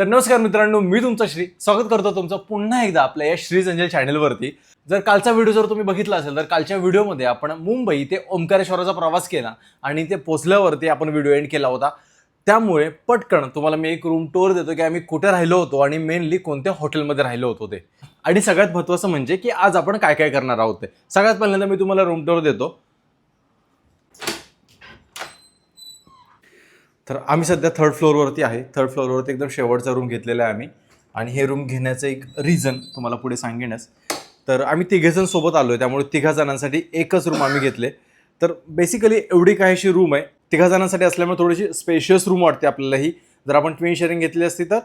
तर नमस्कार मित्रांनो मी तुमचा श्री स्वागत करतो तुमचं पुन्हा एकदा आपल्या या श्री संजय चॅनलवरती जर कालचा व्हिडिओ जर तुम्ही बघितला असेल तर कालच्या व्हिडिओमध्ये आपण मुंबई ते ओंकारेश्वराचा प्रवास केला आणि ते पोचल्यावरती आपण व्हिडिओ एंड केला होता. त्यामुळे पटकन तुम्हाला मी एक रूम टूर देतो की आम्ही कुठे राहिलो होतो आणि मेनली कोणत्या हॉटेलमध्ये राहिलो होतो ते. आणि सगळ्यात महत्त्वाचं म्हणजे की आज आपण काय काय करणार आहोत ते. सगळ्यात पहिल्यांदा मी तुम्हाला रूम टूर देतो. तर आम्ही सध्या थर्ड फ्लोअरवरती आहे. थर्ड फ्लोअरवरती एकदम शेवटचा रूम घेतलेला आहे आम्ही. आणि हे रूम घेण्याचं एक रिझन तुम्हाला पुढे सांगेनच. तर आम्ही तिघेजण सोबत आलो आहे त्यामुळे तिघा जणांसाठी एकच रूम आम्ही घेतले. तर बेसिकली एवढी काहीशी रूम आहे. तिघा जणांसाठी असल्यामुळे थोडीशी स्पेशियस रूम वाटते आपल्याला ही जर आपण ट्विन शेअरिंग घेतली असती तर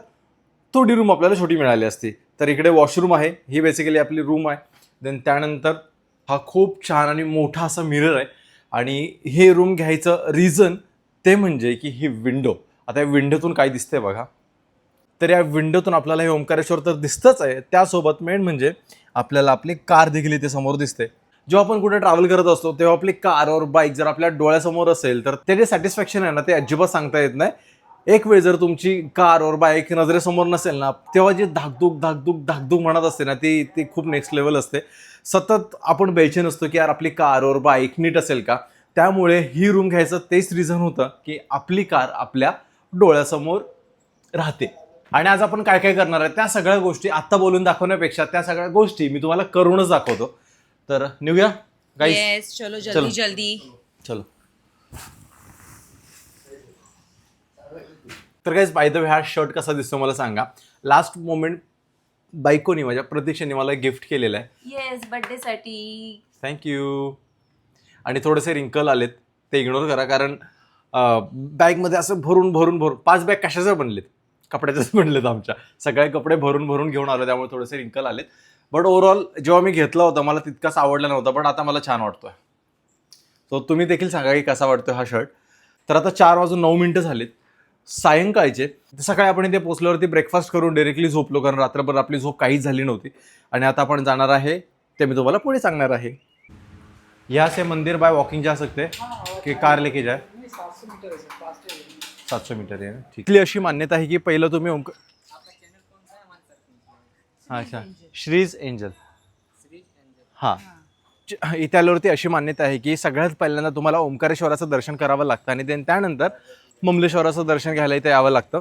थोडी रूम आपल्याला छोटी मिळाली असती. तर इकडे वॉशरूम आहे. ही बेसिकली आपली रूम आहे. देन त्यानंतर हा खूप छान आणि मोठा असा मिरर आहे. आणि हे रूम घ्यायचं रिझन ते म्हणजे की ही विंडो आता या विंडोतून काय दिसते बघा. तर या विंडोतून आपल्याला हे ओंकारेश्वर तर दिसतंच आहे. त्यासोबत मेन म्हणजे आपल्याला आपली कार देखील इथे समोर दिसते. जेव्हा आपण कुठे ट्रॅव्हल करत असतो तेव्हा आपली कार और बाईक जर आपल्या डोळ्यासमोर असेल तर ते जे सॅटिस्फॅक्शन आहे ना ते अजिबात सांगता येत नाही. एक वेळ जर तुमची कार और बाईक नजरेसमोर नसेल ना तेव्हा जी धाकधूक धाकधूक धाकधूक म्हणत असते ना ती ती खूप नेक्स्ट लेवल असते. सतत आपण बेचैन असतो की यार आपली कार और बाईक नीट असेल का? त्यामुळे ही रूम घ्यायचं तेच रिझन होतं की आपली कार आपल्या डोळ्यासमोर राहते. आणि आज आपण काय काय करणार आहे त्या सगळ्या गोष्टी आत्ता बोलून दाखवण्यापेक्षा त्या सगळ्या गोष्टी मी तुम्हाला करूनच दाखवतो. तर निघूया येस चलो चलो. जल्दी जल्दी. चलो. तर काहीच बाय द वे हा शर्ट कसा दिसतो मला सांगा. लास्ट मोमेंट बायकोनी माझ्या प्रतीक्षेने मला गिफ्ट केलेलं आहे. येस बर्थडे साठी. थँक्यू आणि थोडेसे रिंकल आलेत ते इग्नोर करा कारण बॅगमध्ये असं भरून भरून भरून पाच बॅग कशाचे बनलेत? कपड्याचेच बनलेत आमच्या. सगळे कपडे भरून भरून घेऊन आलो त्यामुळे थोडेसे रिंकल आलेत. बट ओव्हरऑल जेव्हा मी घेतला होता मला तितकाच आवडला नव्हता पण आता मला छान वाटतोय. सो तुम्ही देखील सांगा की कसा वाटतोय हा शर्ट तर आता चार वाजून नऊ मिनटं झालीत. सायंकाळचे सकाळी आपण इथे पोचल्यावरती ब्रेकफास्ट करून डिरेक्टली झोपलो कारण रात्रभर आपली झोप काहीच झाली नव्हती. आणि आता आपण जाणार आहे ते मी तुम्हाला पुढे सांगणार आहे. यहाँ से मंदिर बाय वॉकिंग जा सकते हैं कि कार लेके जाए सातशे मीटर आहे ना? ठीक. अशी मान्यता आहे की पहिलं तुम्ही ओंक हा, अच्छा. श्रीज एंजल. हां. आल्यावरती अशी मान्यता आहे की सगळ्यात पहिल्यांदा तुम्हाला ओंकारेश्वराचं दर्शन करावं लागतं आणि then त्यानंतर ममलेश्वराचं दर्शन घ्यायला इथे यावं लागतं.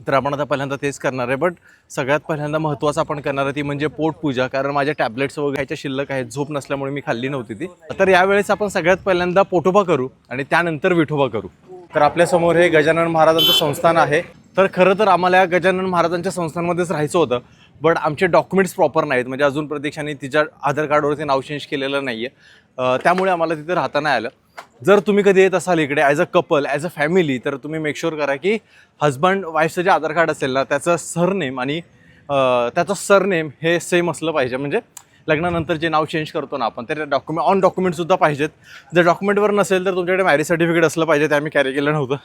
तर आपण आता पहिल्यांदा तेच करणार आहे बट सगळ्यात पहिल्यांदा महत्त्वाचं आपण करणार आहे ती म्हणजे पोटपूजा कारण माझ्या टॅबलेट्स वगैरे ह्याच्या शिल्लक आहेत झोप नसल्यामुळे मी खाल्ली नव्हती ती. तर यावेळेस आपण सगळ्यात पहिल्यांदा पोटोबा करू आणि त्यानंतर विठोबा करू. तर आपल्यासमोर हे गजानन महाराजांचं संस्थान आहे. तर खरं तर आम्हाला या गजानन महाराजांच्या संस्थानमध्येच राहायचं होतं बट आमचे डॉक्युमेंट्स प्रॉपर नाहीत. म्हणजे अजून प्रत्यक्षाने तिच्या आधार कार्डवरती नाव चेंज केलेलं नाही आहे त्यामुळे आम्हाला तिथे राहता नाही आलं. जर तुम्ही कधी येत असाल इकडे as a couple as a family तर तुम्ही मेकश्युअर करा की हजबंड वाईफचं जे आधार कार्ड असेल ना त्याचं सरनेम आणि त्याचं सरनेम हे सेम असलं पाहिजे. म्हणजे लग्नानंतर जे नाव चेंज करतो ना आपण ते डॉक्युमेंट ऑन डॉक्युमेंटसुद्धा पाहिजेत. जर डॉक्युमेंटवर नसेल तर तुमच्याकडे मॅरेज सर्टिफिकेट असलं पाहिजे ते आम्ही कॅरी केलं नव्हतं.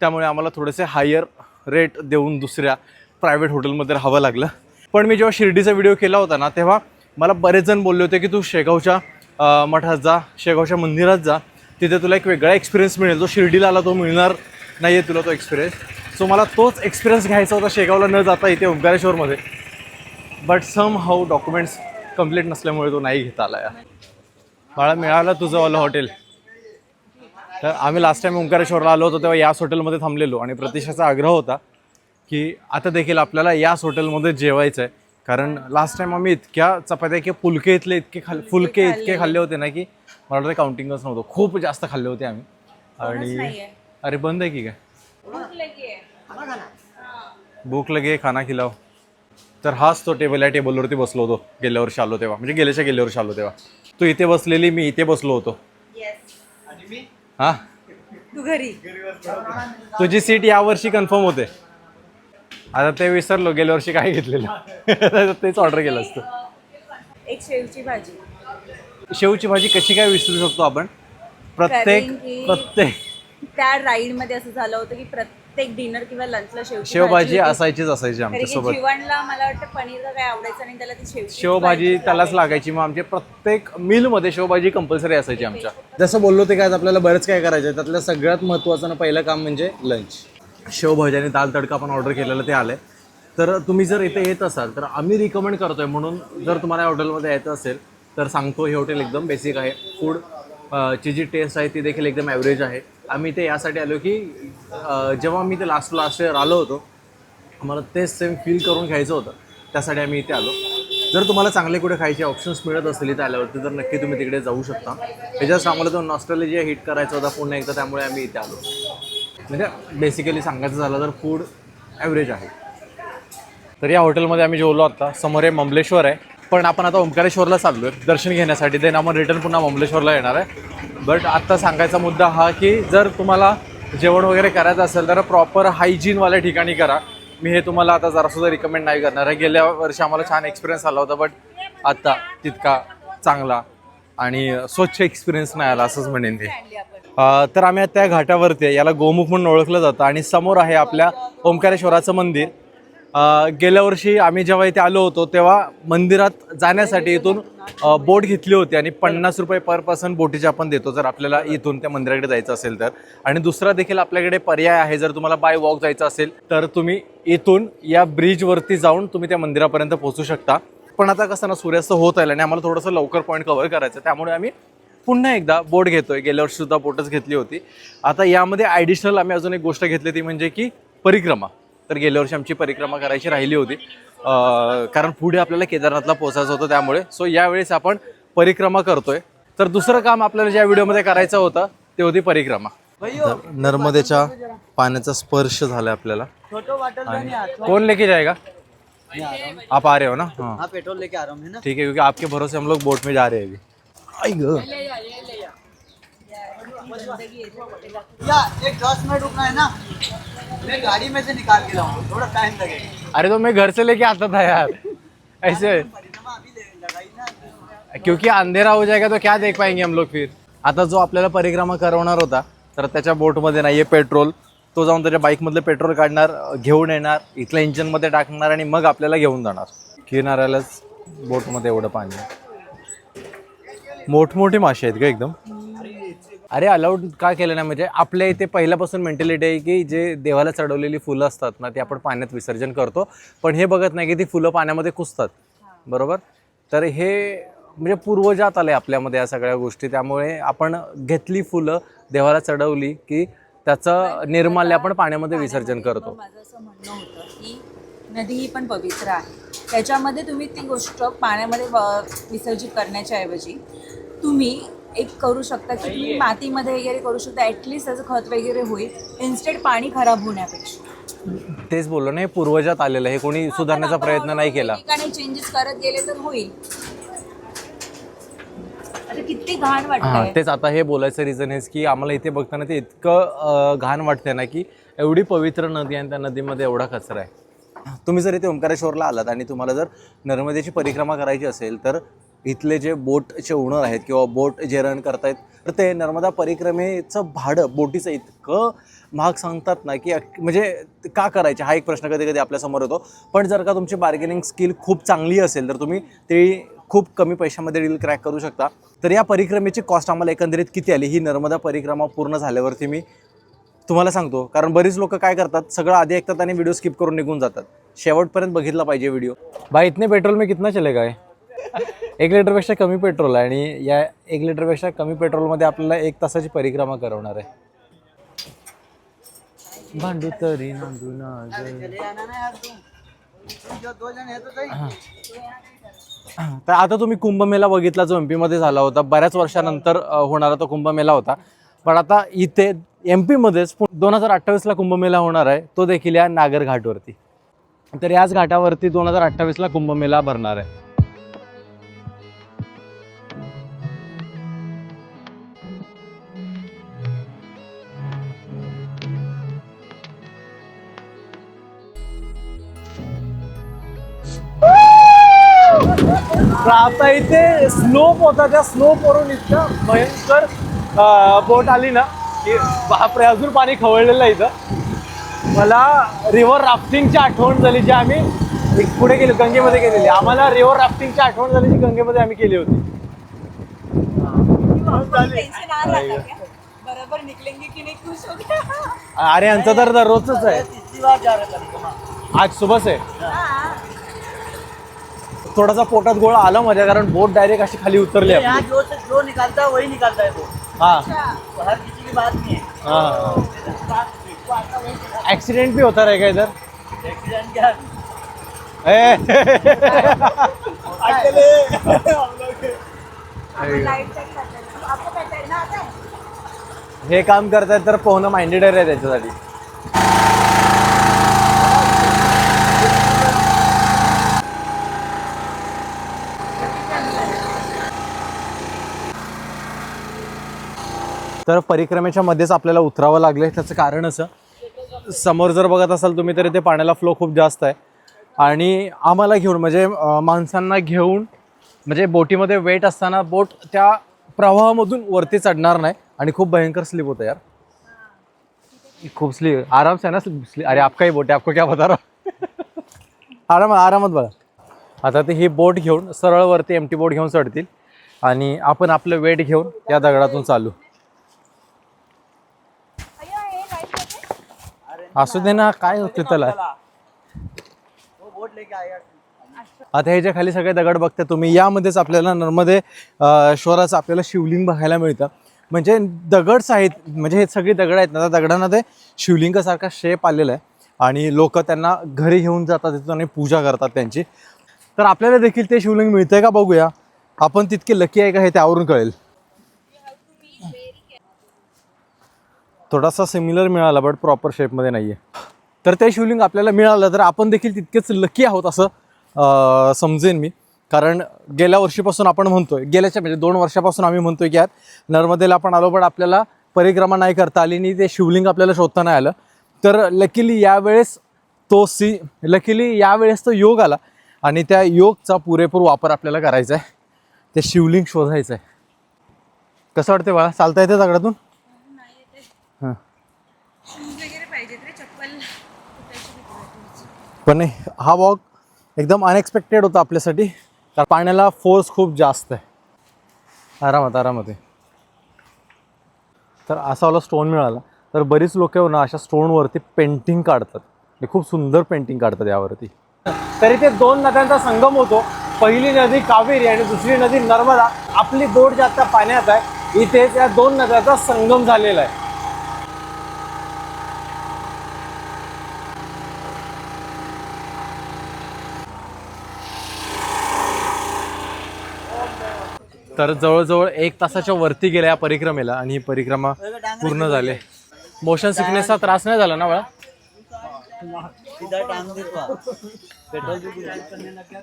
त्यामुळे आम्हाला थोडेसे हायर रेट देऊन दुसऱ्या प्रायव्हेट हॉटेलमध्ये राहावं लागलं. पण मी जेव्हा शिर्डीचा व्हिडिओ केला होता ना तेव्हा मला बरेच जण बोलले होते की तू शेगावच्या मठात जा शेगावच्या मंदिरात जा. तिथे तुला एक वेगळा एक्सपिरियन्स मिळेल. जो शिर्डीला आला तो मिळणार नाही आहे तुला तो एक्सपिरियन्स सो मला तोच एक्सपिरियन्स घ्यायचा होता शेगावला न जाता इथे ओंकारेश्वरमध्ये. But somehow documents complete नसल्यामुळे तो नाही घेता आला या. बाळा मिळालं तुझंवालं हॉटेल तर आम्ही लास्ट टाइम ओंकारेश्वरला आलो होतो तेव्हा याच हॉटेलमध्ये थांबलेलो. आणि प्रतीक्षाचा आग्रह होता की आता देखील आपल्याला याच हॉटेलमध्ये जेवायचं आहे कारण लास्ट टाइम आम्ही इतक्या चपात्या की फुलके इथले इतके खाल फुलके इतके खाल्ले. होते ना की मला वाटतं काउंटिंगच नव्हतं. खूप जास्त खाल्ले होते आम्ही. आणि. अरे बंद आहे की काय? भूक लगी है. भूक लगे खाना खिलाव. तर हाच तो टेबल या टेबलवरती बसलो होतो. गेल्या वर्षी आलो तेव्हा. म्हणजे गेल्याच्या गेल्या वर्षी आलो तेव्हा. तू इथे बसलेली मी इथे बसलो होतो. हा? तू घरी. तुझी सीट यावर्षी कन्फर्म होते. आता ते विसरलो गेल्या वर्षी काय घेतलेलं? तेच ऑर्डर केलं असतं. एक शेवची भाजी. शेवची भाजी कशी काय विसरू शकतो आपण? प्रत्येक कारण की- प्रत्येक त्या राईडमध्ये असं झालं होतं की प्रत्येक डिनर किंवा लंचला शेवची शेवभाजी होती. असायचीच असायची कारण की आमच्यासोबत. जीवनला मला वाटतं पनीरचं काय आवडायचं नाही त्याला ती शेवची शेवभाजी त्यालाच लागायची. मग आमच्या प्रत्येक मीलमध्ये शेवभाजी कंपल्सरी असायची आमच्या. जसं बोललो ते काय आज आपल्याला बरंच काय करायचं आहे त्यातलं सगळ्यात महत्त्वाचं ना पहिलं काम म्हणजे लंच शेवभाजी आणि दाल तडका पण ऑर्डर केलेलं ते आलं तर तुम्ही जर इथे येत असाल तर आम्ही रिकमेंड करतो आहे म्हणून जर तुम्हाला या हॉटेलमध्ये यायचं असेल तर सांगतो हे हॉटेल एकदम बेसिक आहे. फूड ची जी टेस्ट आहे ती देखील एकदम ॲव्हरेज आहे. आम्ही इथे यासाठी आलो की जेव्हा मी ते लास्ट लास्ट इयर आलो होतो आम्हाला तेच सेम फील करून घ्यायचं होतं. त्यासाठी आम्ही इथे आलो. जर तुम्हाला चांगले कुठे खायचे ऑप्शन्स मिळत असतील इथे आल्यावरती तर नक्की तुम्ही तिकडे जाऊ शकता. हे जस्ट आम्हाला तो नॉस्ट्रॉलॉजी हिट करायचा होता पुन्हा एकदा त्यामुळे आम्ही इथे आलो. म्हणजे बेसिकली सांगायचं झालं तर फूड ॲव्हरेज आहे. तर या हॉटेलमध्ये आम्ही जेवलो आता. समोर आहे ममलेश्वर आहे. पण आपण आता ओंकारेश्वरला चाललो आहे दर्शन घेण्यासाठी. देन आपण रिटर्न पुन्हा ममलेश्वरला येणार आहे. बट आत्ता सांगायचा मुद्दा हा की जर तुम्हाला जेवण वगैरे करायचं असेल तर प्रॉपर हायजीनवाल्या ठिकाणी करा. मी हे तुम्हाला आता जरासुद्धा रिकमेंड नाही करणार आहे. गेल्या वर्षी आम्हाला छान एक्सपिरियन्स आला होता बट आत्ता तितका चांगला आणि स्वच्छ एक्सपिरियन्स नाही आला असंच म्हणेन ते तर आम्ही आता त्या घाटावरती आहे. याला गोमुख म्हणून ओळखलं जातं. आणि समोर आहे आपल्या ओंकारेश्वराचं मंदिर. गेल्या वर्षी आम्ही जेव्हा इथे आलो होतो तेव्हा मंदिरात जाण्यासाठी इथून बोट घेतली होती. आणि पन्नास रुपये पर पर्सन बोटीचे आपण देतो जर आपल्याला इथून त्या मंदिराकडे जायचं असेल तर. आणि दुसरा देखील आपल्याकडे पर्याय आहे जर तुम्हाला बाय वॉक जायचं असेल तर तुम्ही इथून या ब्रिजवरती जाऊन तुम्ही त्या मंदिरापर्यंत पोहोचू शकता. पण आता कसं ना सूर्यास्त होत आहे आणि आम्हाला थोडंसं लवकर पॉईंट कव्हर करायचं आहे. त्यामुळे आम्ही पुन्हा एकदा बोट घेतोय. गेल्या वर्षी सुद्धा बोटच घेतली होती. आता यामध्ये ॲडिशनल आम्ही अजून एक गोष्ट घेतली ती म्हणजे की परिक्रमा. तर गेल्या वर्षी आमची परिक्रमा करायची राहिली होती. कारण पुढे आपल्याला केदारनाथला पोचायचं होतं त्यामुळे. सो यावेळेस आपण परिक्रमा करतोय. तर दुसरं काम आपल्याला ज्या व्हिडिओमध्ये करायचं होतं ते होती परिक्रमा. नर्मदेच्या पाण्याचा स्पर्श झाला आपल्याला. कोण लेके जाएगा आप आ रहे हो ना? हाँ पेट्रोल लेके आ रहा हूँ ठीक है क्योंकि आपके भरोसे हम लोग बोट में जा रहे हैं अभी. आई ग. या एक दस मिनट रुकना है ना? मैं गाड़ी में से निकाल के लाऊंगा थोड़ा टाइम लगेगा। अरे तो मैं घर से लेके आता था यार। ऐसे। क्योंकि अंधेरा हो जाएगा तो क्या देख पाएंगे हम लोग फिर? आता जो आपल्याला परिक्रमा करवणार होता तर त्याच्या बोटमध्ये नाही आहे पेट्रोल. तो जाऊन त्याच्या बाईकमधलं पेट्रोल काढणार घेऊन येणार इथल्या इंजिनमध्ये टाकणार आणि मग आपल्याला घेऊन जाणार. किनाऱ्यालाच बोटमध्ये एवढं पाणी. मोठमोठे मासे आहेत का एकदम? अरे अलाउड का केलं नाही? म्हणजे आपल्या इथे पहिल्यापासून मेंटॅलिटी आहे की जे देवाला चढवलेली फुलं असतात ना ती आपण पाण्यात विसर्जन करतो. पण हे बघत नाही की ती फुलं पाण्यामध्ये कुसतात बरोबर? तर हे म्हणजे पूर्वजात आले आपल्यामध्ये या सगळ्या गोष्टी. त्यामुळे आपण घेतली फुलं देवाला चढवली की त्याचं निर्माल्य आपण पाण्यामध्ये विसर्जन करतो. माझं असं म्हणणं होतं की नदी ही पण पवित्र आहे. त्याच्यामध्ये तुम्ही ती गोष्ट पाण्यामध्ये विसर्जित करण्याच्या ऐवजी तुम्ही एक करू शकता की तुम्ही मातीमध्ये वगैरे करू शकता. ॲटलिस्ट त्याचं खत वगैरे होईल. इन्स्टेड पाणी खराब होण्यापेक्षा. तेच बोललो ना हे पूर्वजात आलेलं आहे. हे कोणी सुधारण्याचा प्रयत्न नाही केला. ठिकाणी चेंजेस करत गेले तर होईल. आता किती घाण हां तेच आता हे बोलायचं रिझन हेच की आम्हाला इथे बघताना ते इतकं अं, घाण वाटते ना की एवढी पवित्र नदी आणि त्या नदीमध्ये एवढा कचरा आहे. तुम्ही जर इथे ओंकारेश्वरला आलात आणि तुम्हाला जर नर्मदेची परिक्रमा करायची असेल तर इथले जे बोटचे ओनर आहेत किंवा बोट जे रन करतायत तर ते नर्मदा परिक्रमेचं भाडं बोटीचं इतकं महाग सांगतात ना की म्हणजे का करायचे? हा एक प्रश्न कधी कधी आपल्यासमोर येतो. पण जर का तुमची बार्गेनिंग स्किल खूप चांगली असेल तर तुम्ही ते खूप कमी पैशामध्ये डील क्रॅक करू शकता. तर या परिक्रमेची कॉस्ट आम्हाला एकंदरीत किती आली? ही नर्मदा परिक्रमा पूर्ण झाल्यावरती मी तुम्हाला सांगतो. कारण बरीच लोक काय करतात? सगळं आधी ऐकतात आणि व्हिडिओ स्किप करून निघून जातात. शेवटपर्यंत बघितला पाहिजे व्हिडिओ भाई इतने पेट्रोल मी कितना चलेगा है एक लिटरपेक्षा कमी पेट्रोल आहे आणि या एक लिटरपेक्षा कमी पेट्रोलमध्ये आपल्याला एक तासाची परिक्रमा करवणार आहे. भांडू तरी नांदू ना तर आता तुम्ही कुंभमेळा बघितला जो एम पीमध्ये झाला होता. बऱ्याच वर्षानंतर होणारा तो कुंभमेळा होता. पण आता इथे एम पीमध्येच दोन हजार अठ्ठावीसला कुंभमेळा होणार आहे. तो देखील या नागर घाटवरती. तर याच घाटावरती दोन हजार अठ्ठावीसला कुंभमेळा भरणार आहे. तर आता इथे स्लोप होता त्या स्लोप वरून इतकं भयंकर बोट आली ना की बापरे अजून पाणी खवळलेलं आहे इथं. मला रिव्हर राफ्टिंगची आठवण झाली जी आम्ही पुढे गेलो गंगेमध्ये गेलेली. आम्हाला रिव्हर राफ्टिंगची आठवण झाली जी गंगेमध्ये आम्ही केली होती. हो अरे यांचं तर दररोजच आहे. आज सुबह से हाँ. थोडासा पोटात गोळा आला माझ्या कारण बोट डायरेक्ट अशी खाली उतरली यहाँ आपली. जो से जो निकालता है वही निकालता है. वो हा किसी की बात नहीं है हाँ है. ऍक्सिडेंट भी होता रहेगा इधर है। एक्सीडेंट क्या ए. अकेले हम लोग लाइट चेक करते हैं आपको तैरना आता? है हे काम करतायत तर पोहणं माइंडेड आहे त्याच्यासाठी. तर परिक्रमेच्या मध्येच आपल्याला उतरावं लागलं त्याचं कारण असं समोर जर बघत असाल तुम्ही तरी ते पाण्याला फ्लो खूप जास्त आहे. आणि आम्हाला घेऊन म्हणजे माणसांना घेऊन म्हणजे बोटीमध्ये वेट असताना बोट त्या प्रवाहामधून वरती चढणार नाही. आणि खूप भयंकर स्लिप होतं यार. खूप स्लिप आराम से ना स्लिप अरे आपकाही बोट आहे आपको क्या बता रहा आराम आरामात बघा. आता ते ही बोट घेऊन सरळ वरती एमटी बोट घेऊन चढतील. आणि आपण आपलं वेट घेऊन या दगडातून चालू. असू दे ना काय होते त्याला? आता ह्याच्या खाली सगळे दगड बघता तुम्ही. यामध्येच आपल्याला नर्मदे शोराचं श्वराचं आपल्याला शिवलिंग बघायला मिळतं. म्हणजे दगडच आहेत म्हणजे हे सगळी दगड आहेत ना त्या दगडांना ते शिवलिंगासारखा शेप आलेला आहे. आणि लोक त्यांना घरी घेऊन जातात तिथून आणि पूजा करतात त्यांची. तर आपल्याला देखील ते शिवलिंग मिळतंय का बघूया. आपण तितके लकी आहे का हे त्यावरून कळेल. थोडासा सिमिलर मिळाला बट प्रॉपर शेपमध्ये नाही आहे तर ते शिवलिंग आपल्याला मिळालं तर आपण देखील तितकेच लकी आहोत असं समजेन मी. कारण गेल्या वर्षीपासून आपण म्हणतोय गेल्याच्या म्हणजे दोन वर्षापासून आम्ही म्हणतोय की यात नर्मदेला आपण आलो पण आपल्याला परिक्रमा नाही करता आली आणि ते शिवलिंग आपल्याला शोधता नाही आलं. तर लकीली यावेळेस तो सी लकीली यावेळेस तो योग आला आणि त्या योगचा पुरेपूर वापर आपल्याला करायचा आहे ते शिवलिंग शोधायचं आहे कसं वाटते बाळा? चालता येते दगडातून हां शूज वगैरे पाहिजेत रे चप्पल पण नाही, हा वॉक एकदम अनएक्सपेक्टेड होता आपल्यासाठी. कारण पाण्याला फोर्स खूप जास्त आहे. आरामात आरामात आहे. तर असा वाला स्टोन मिळाला. तर बरीच लोक ना अशा स्टोनवरती पेंटिंग काढतात. हे खूप सुंदर पेंटिंग काढतात यावरती. तरी ते दोन नद्यांचा संगम होतो. पहिली नदी कावेरी आणि दुसरी नदी नर्मदा. आपली बोट जे आता पाण्यात आहे इथे त्या दोन नद्याचा संगम झालेला आहे. तर जवळजवळ एक तासाच्या वरती गेल्या या परिक्रमेला आणि ही परिक्रमा पूर्ण झाली. मोशन सिकनेसचा त्रास नाही झाला ना बाळा?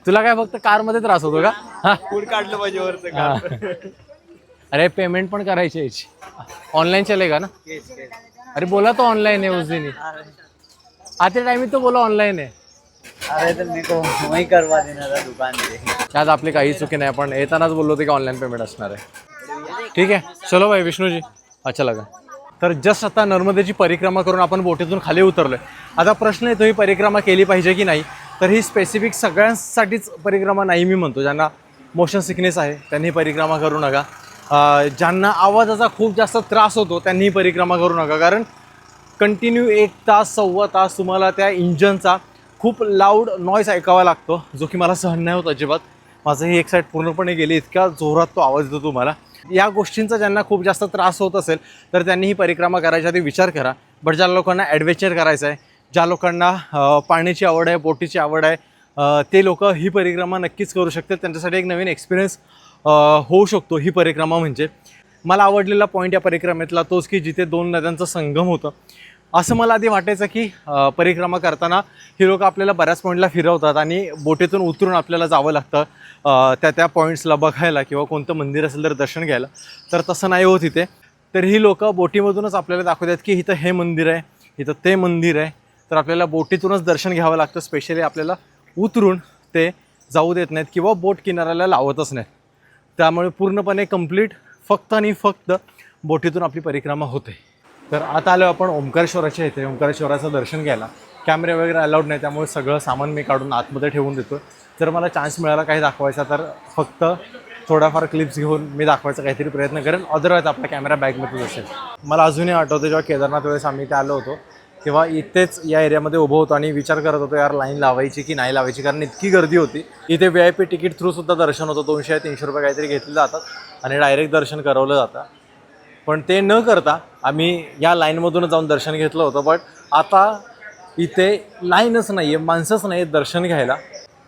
तुला काय फक्त कारमध्ये त्रास होतो का? काढलं पाहिजे. अरे पेमेंट पण करायची याची. ऑनलाईन चलेगा ना? अरे बोला तो ऑनलाइन है उस दिन ही आते टाइम ही तो बोला ऑनलाईन आहे. अरे तो को वही करवा देना था दुकान पे आपली काही चुकी नाही आपण येतानाच बोललो होते की ऑनलाईन पेमेंट असणार आहे. ठीक आहे चलो भाई विष्णूजी. अच्छा लगा. तर जस्ट आता नर्मदेची परिक्रमा करून आपण बोटीतून खाली उतरलोय. आता प्रश्न येतो ही परिक्रमा केली पाहिजे की नाही? तर ही स्पेसिफिक सगळ्यांसाठीच परिक्रमा नाही मी म्हणतो. ज्यांना मोशन सिकनेस आहे त्यांनी परिक्रमा करू नका. ज्यांना आवाजाचा खूप जास्त त्रास होतो त्यांनी परिक्रमा करू नका. कारण कंटिन्यू एक तास सव्वा तास तुम्हाला त्या इंजनचा खूप लाऊड नॉईस ऐकावा लागतो जो की मला सहन नाही होत अजिबात. माझं ही एक साईड पूर्णपणे गेली इतक्या जोरात तो आवाज येतो तुम्हाला. या गोष्टींचा ज्यांना खूप जास्त त्रास होत असेल तर त्यांनी ही परिक्रमा करायच्या आधी विचार करा. बट ज्या लोकांना ॲडव्हेंचर करायचं आहे ज्या लोकांना पाण्याची आवड आहे बोटीची आवड आहे ते लोक ही परिक्रमा नक्कीच करू शकतात. त्यांच्यासाठी एक नवीन एक्सपिरियन्स होऊ शकतो ही परिक्रमा म्हणजे. मला आवडलेला पॉईंट या परिक्रमेतला तोच की जिथे दोन नद्यांचा संगम होतं. असं मला आधी वाटायचं की परिक्रमा करताना ही लोक आपल्याला बऱ्याच पॉईंटला फिरवतात आणि बोटीतून उतरून आपल्याला जावं लागतं. त्या त्या पॉईंट्सला बघायला किंवा कोणतं मंदिर असेल तर दर्शन घ्यायला. तर तसं नाही होत इथे. तर ही लोक बोटीमधूनच आपल्याला दाखवतात की इथं हे मंदिर आहे इथं ते मंदिर आहे. तर आपल्याला बोटीतूनच दर्शन घ्यावं लागतं स्पेशली आपल्याला उतरून ते जाऊ देत नाहीत किंवा बोट किनाऱ्याला लावतच नाहीत. त्यामुळे पूर्णपणे कंप्लीट फक्त आणि फक्त बोटीतून आपली परिक्रमा होते. तर आता आलो आपण ओंकारेश्वराच्या इथे. ओंकारेश्वराचं दर्शन घ्यायला. कॅमेरे वगैरे अलाउड नाही त्यामुळे सगळं सामान मी काढून आतमध्ये ठेवून देतो जर मला चान्स मिळाला काही दाखवायचा तर फक्त थोडाफार क्लिप्स घेऊन मी दाखवायचा काहीतरी प्रयत्न करेन. अदरवाईज आपला कॅमेरा बॅगमध्येच असेल. मला अजूनही आठवतं जेव्हा केदारनाथ वेळेस आम्ही इथे आलो होतो तेव्हा इथेच या एरियामध्ये उभं होतो आणि विचार करत होतो यार लाईन लावायची की नाही लावायची? कारण इतकी गर्दी होती. इथे V I P ticket through सुद्धा दर्शन होतं. दोनशे तीनशे रुपये काहीतरी घेतले जातात आणि डायरेक्ट दर्शन करवलं जातं. पण ते न करता आम्ही या लाईनमधूनच जाऊन दर्शन घेतलं होतं बट आता इथे लाईनच नाही आहे माणसंच नाही आहेत दर्शन घ्यायला.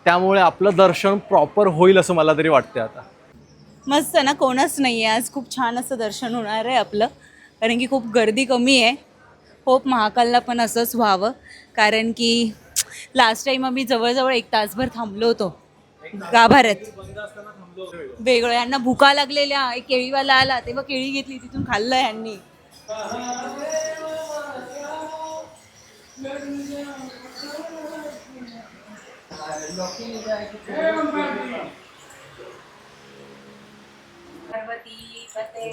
त्यामुळे आपलं दर्शन प्रॉपर होईल असं मला तरी वाटते आता. मस्त ना? कोणच नाही आहे आज. खूप छान असं दर्शन होणार आहे आपलं. कारण की खूप गर्दी कमी आहे. होप महाकालला पण असंच व्हावं. कारण की लास्ट टाईम आम्ही जवळजवळ एक तासभर थांबलो होतो. गाभाऱ्यात वेगळं यांना भुका लागलेल्या एक केळीवाला आला तेव्हा केळी घेतली तिथून खाल्लं यांनी. पार्वती पते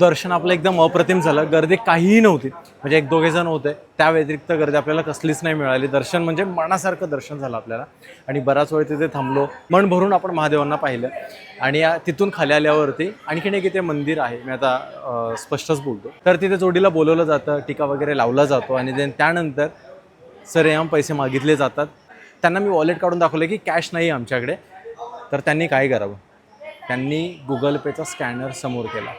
दर्शन आपलं एकदम अप्रतिम झालं. गर्दी काहीही नव्हती. म्हणजे एक दोघे जण होते. त्या व्यतिरिक्त गर्दी आपल्याला कसलीच नाही मिळाली. दर्शन म्हणजे मनासारखं दर्शन झालं आपल्याला. आणि बराच वेळ तिथे थांबलो. मन भरून आपण महादेवांना पाहिलं. आणि तिथून खाली आल्यावरती आणखीन एक इथे मंदिर आहे. मी आता स्पष्टच बोलतो. तर तिथे जोडीला बोलवलं जातं टीका वगैरे लावला जातो. आणि देन त्यानंतर सरेआम पैसे मागितले जातात. त्यांना मी वॉलेट काढून दाखवलं की कॅश नाही आमच्याकडे. तर त्यांनी काय करावं? त्यांनी गुगल पेचा स्कॅनर समोर केला.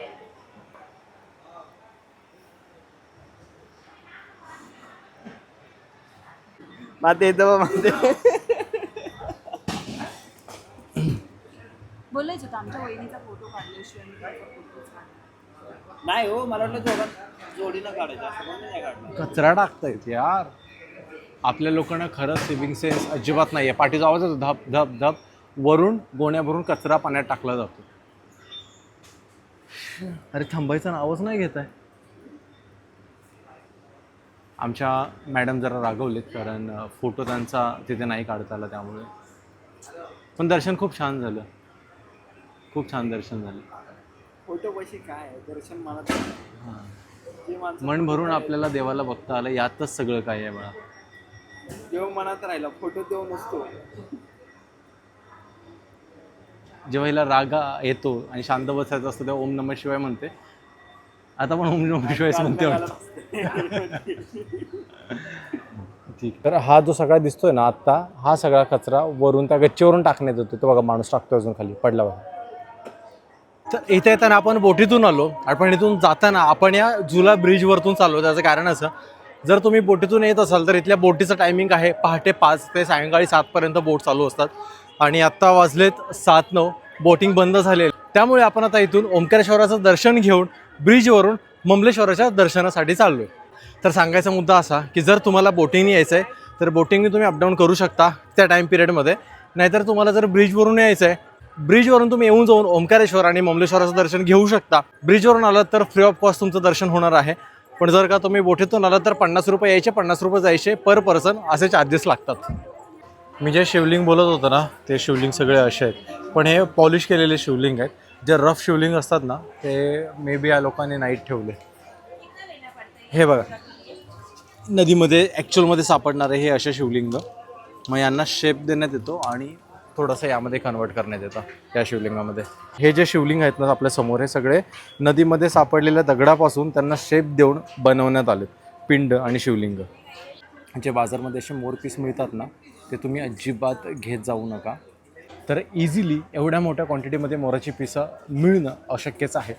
माते येतं माते. बोलायचं होतं आमच्या वहिनीचा फोटो काढल्याशिवाय मी तुमचा फोटोच काढणार. नाही हो मला वाटलं जोडीनं काढायचं. कचरा टाकतायत यार. आपल्या लोकांना खरंच सेव्हिंग सेन्स अजिबात नाही आहे पाठीचा आवाज येतो धप धप धप. वरून गोण्या भरून कचरा पाण्यात टाकला जातो. अरे थांबायचं नावच नाही घेत आहे आमच्या मॅडम जरा रागवलेत कारण फोटो त्यांचा तिथे नाही काढता आला त्यामुळे. पण दर्शन खूप छान झालं. खूप छान दर्शन झालं. फोटो पैसे काय आहे? दर्शन मला हां. मन भरून आपल्याला देवाला बघता आलं यातच सगळं काय आहे मला देव मनात राहिला फोटो देव नसतो. जेव्हा हिला रागा येतो आणि शांत बसायचं असतं तेव्हा ओम नम शिवाय म्हणते. आता पण ओम नम शिवायच म्हणते. ठीक तर हा जो सगळा दिसतोय ना आत्ता हा सगळा कचरा वरून त्या गच्चीवरून टाकण्यात येतो. तो बघा माणूस टाकतो अजून खाली. पडला बघा. तर इथे येताना आपण बोटीतून आलो. आपण इथून जाताना आपण या झुला ब्रिजवरतून चाललो. त्याचं कारण असं जर तुम्ही बोटीतून येत असाल तर इथल्या बोटीचं टायमिंग आहे पहाटे पाच ते सायंकाळी सातपर्यंत बोट चालू असतात. आणि आत्ता वाजलेत सात नऊ बोटिंग बंद झाले त्यामुळे आपण आता इथून ओंकारेश्वराचं दर्शन घेऊन ब्रिजवरून ममलेश्वराच्या दर्शनासाठी चाललो तर सांगायचा मुद्दा असा की जर तुम्हाला बोटिंगने यायचं आहे तर बोटिंगने तुम्ही अपडाऊन करू शकता त्या टाईम पिरियडमध्ये नाहीतर तुम्हाला जर ब्रिजवरून यायचं आहे ब्रिजवरून तुम्ही येऊन जाऊन ओंकारेश्वर आणि ममलेश्वराचं दर्शन घेऊ शकता. ब्रिजवरून आलात तर फ्री ऑफ कॉस्ट तुमचं दर्शन होणार आहे. पण जर का तुम्ही बोटीतून आलात तर पन्नास रुपये यायचे पन्नास रुपये जायचे पर पर्सन असे चार्जेस लागतात. मी जे शिवलिंग बोलत होतो ना ते शिवलिंग सगळे असे आहेत. पण हे पॉलिश केलेले शिवलिंग आहेत. जे रफ शिवलिंग असतात ना ते मे बी या लोकांनी नाईट ठेवले. हे बघा. नदीमध्ये ॲक्च्युअलमध्ये सापडणारे हे असे शिवलिंग. मग यांना शेप देण्यात येतो आणि थोडंसं यामध्ये कन्वर्ट करण्यात येतं या शिवलिंगामध्ये. हे जे शिवलिंग आहेत ना आपल्यासमोर हे सगळे नदीमध्ये सापडलेल्या दगडापासून त्यांना शेप देऊन बनवण्यात आले पिंड आणि शिवलिंग. जे बाजारमध्ये असे मोर पीस मिळतात ना ते तुम्ही अजिबात घेत जाऊ नका. तर इझिली एवढ्या मोठ्या क्वांटिटीमध्ये मोराची पिसं मिळणं अशक्यच आहे.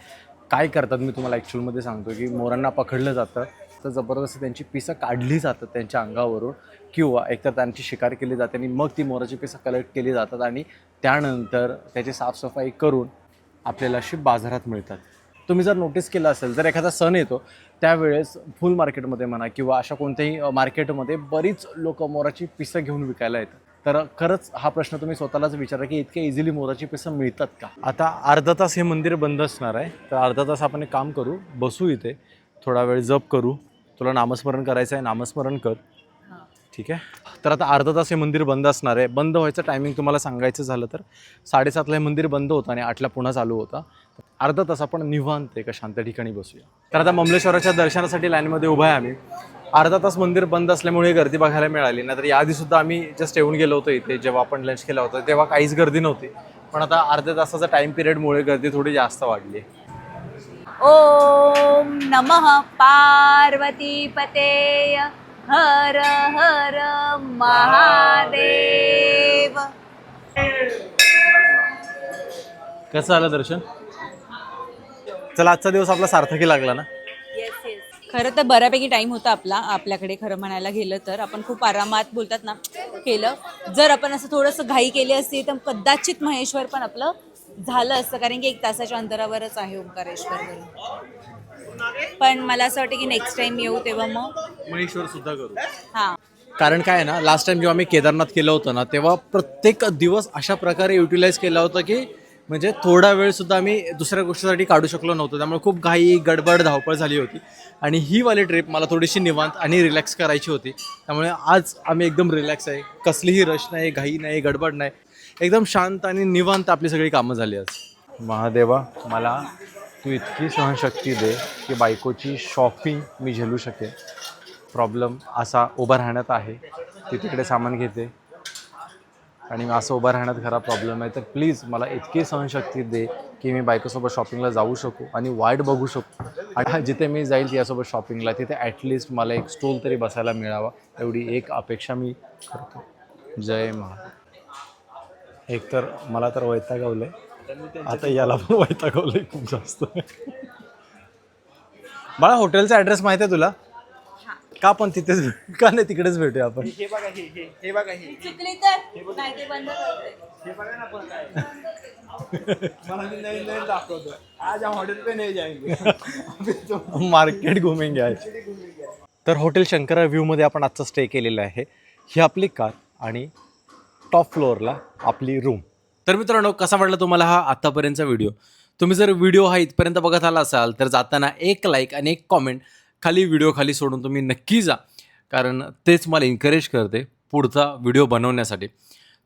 काय करतात मी तुम्हाला ॲक्च्युअलमध्ये सांगतो की मोरांना पकडलं जातं तर जबरदस्त त्यांची पिसं काढली जातात त्यांच्या अंगावरून किंवा एकतर त्यांची शिकार केली जाते आणि मग ती मोराची पिसं कलेक्ट केली जातात आणि त्यानंतर त्याची साफसफाई करून आपल्याला अशी बाजारात मिळतात. तुम्ही जर नोटीस केलं असेल जर एखादा सण येतो त्यावेळेस फुल मार्केटमध्ये म्हणा किंवा अशा कोणत्याही मार्केटमध्ये बरीच लोक मोराची पिसं घेऊन विकायला येतात. तर खरंच हा प्रश्न तुम्ही स्वतःलाच विचारा की इतक्या इझिली मोराची पिसं मिळतात का? आता अर्धा तास हे मंदिर बंद असणार आहे. तर अर्धा तास आपण एक काम करू बसू इथे. थोडा वेळ जप करू. तुला नामस्मरण करायचं आहे नामस्मरण कर. ठीक आहे? तर आता अर्धा तास हे मंदिर बंद असणार आहे. बंद व्हायचं टायमिंग तुम्हाला सांगायचं झालं तर साडेसातला हे मंदिर बंद होतं आणि आठला पुन्हा चालू होता. अर्धा तास आपण निवांत एका शांत ठिकाणी बसूया. तर आता ममलेश्वराच्या दर्शनासाठी लाईनमध्ये उभा आहे आम्ही. अर्धा तास मंदिर बंद असल्यामुळे गर्दी बघायला मिळाली. नाहीतर याआधी सुद्धा आम्ही जस्ट येऊन गेलो होतो इथे जेव्हा आपण लंच केला होता. तेव्हा काहीच गर्दी नव्हती. पण आता अर्ध्या तासाचा टाईम पिरियडमुळे गर्दी थोडी जास्त वाढली. आहे ओम नमः पार्वतीपते हर हर महादेव। कसं आलं दर्शन? चला आजचा दिवस आपला सार्थकी लागला ना? खरं तर बऱ्यापैकी टाइम होता आपला आपल्याकडे खरं म्हणायला गेलं तर. आपण खूप आरामात बोलतात ना केलं. जर आपण असं थोडंसं घाई केली असती तर कदाचित महेश्वर पण आपलं झालं असतं कारण की एक तासाच्या अंतरावरच आहे ओंकारेश्वर पण मला असं वाटतं की नेक्स्ट टाइम येऊ तेव्हा मग. महेश्वर सुद्धा करू. हां. कारण काय आहे ना लास्ट टाइम जेव्हा मी केदारनाथ केलं होतं ना तेव्हा प्रत्येक दिवस अशा प्रकारे युटिलाइज केला होता की म्हणजे थोडा वेळ सुद्धा आम्ही दुसऱ्या गोष्टीसाठी काढू शकलो नव्हतो. त्यामुळे खूप घाई गडबड धावपळ झाली होती. आणि ही वाली ट्रिप मला थोडीशी निवांत आणि रिलॅक्स करायची होती. त्यामुळे आज आम्ही एकदम रिलॅक्स आहे. कसलीही रश नाही घाई नाही गडबड नाही. एकदम शांत आणि निवांत आपली सगळी कामं झाली आज. महादेवा मला तू इतकी सहनशक्ती दे की बायकोची शॉपिंग मी झेलू शकेन. प्रॉब्लेम असा उभा राहण्यात आहे. ती तिकडे सामान घेते. आणि असं उभं राहण्यात खरा प्रॉब्लेम आहे. तर प्लीज मला इतकी सहनशक्ती दे की मी बायकोसोबत शॉपिंगला जाऊ शकू आणि वाईट बघू शकू. आणि जिथे मी जाईल यासोबत शॉपिंगला तिथे ॲटलिस्ट मला एक स्टूल तरी बसायला मिळावा. एवढी एक अपेक्षा मी करतो. जय महा एक तर मला तर वैतागवलं आहे आता याला पण वैतागवलं आहे खूप जास्त. बाळा हॉटेलचा ॲड्रेस माहिती आहे तुला? का पण तिथेच का नाही तिकडेच भेटूया आपण? हे बघा हे हे हे बघा हे. चुकली तर? नाही ते बंद करते हे बघा ना पण काय. मला मी नवीन नवीन दाखवतो आज हम हॉटेल पे नहीं जाएंगे अभी तो मार्केट घुमेंगे आज तर हॉटेल शंकरा व्ह्यूमध्ये आपण आजचा स्टे केलेला आहे. ही आपली कार आणि टॉप फ्लोअरला आपली रूम तर मित्रांनो कसा वाटला तुम्हाला हा आतापर्यंतचा व्हिडिओ तुम्ही जर व्हिडिओ हा इथपर्यंत बघत आला असाल तर जाताना एक लाईक आणि एक कॉमेंट खाली व्हिडिओ खाली सोडून तुम्ही नक्की जा. कारण तेच मला एन्करेज करते पुढचा व्हिडिओ बनवण्यासाठी.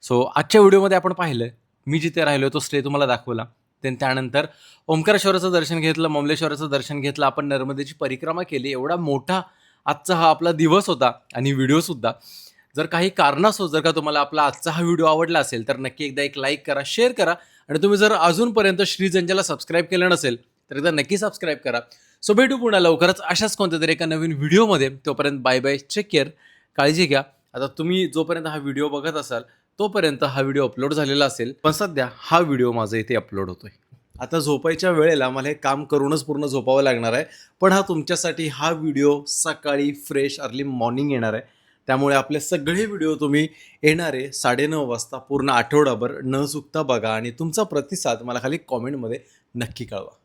सो आजच्या व्हिडिओमध्ये आपण पाहिलं मी जिथे राहिलो तो स्टे तुम्हाला दाखवला. देन त्यानंतर ओंकारेश्वराचं दर्शन घेतलं ममलेश्वराचं दर्शन घेतलं आपण नर्मदेची परिक्रमा केली एवढा मोठा आजचा हा आपला दिवस होता आणि व्हिडिओसुद्धा जर काही कारणास्तव जर का तुम्हाला आपला आजचा हा व्हिडिओ आवडला असेल तर नक्की एकदा एक लाईक करा शेअर करा. आणि तुम्ही जर अजूनपर्यंत श्रीजंजाला सबस्क्राईब केलं नसेल तर एकदा नक्की सबस्क्राईब करा. सो भेटू पुन्हा लवकरच अशाच कोणत्या तरी एका नवीन व्हिडिओमध्ये. तोपर्यंत बाय बाय चेक केअर काळजी घ्या. आता तुम्ही जोपर्यंत हा व्हिडिओ बघत असाल तोपर्यंत हा व्हिडिओ अपलोड झालेला असेल पण सध्या हा व्हिडिओ माझा इथे अपलोड होतोय. आता झोपायच्या वेळेला मला हे काम करूनच पूर्ण झोपावं लागणार आहे पण हा तुमच्यासाठी हा व्हिडिओ सकाळी फ्रेश अर्ली मॉर्निंग येणार आहे. त्यामुळे आपले सगळे व्हिडिओ तुम्ही येणारे साडेनऊ वाजता पूर्ण आठवडाभर न चुकता बघा आणि तुमचा प्रतिसाद मला खाली कॉमेंटमध्ये नक्की कळवा.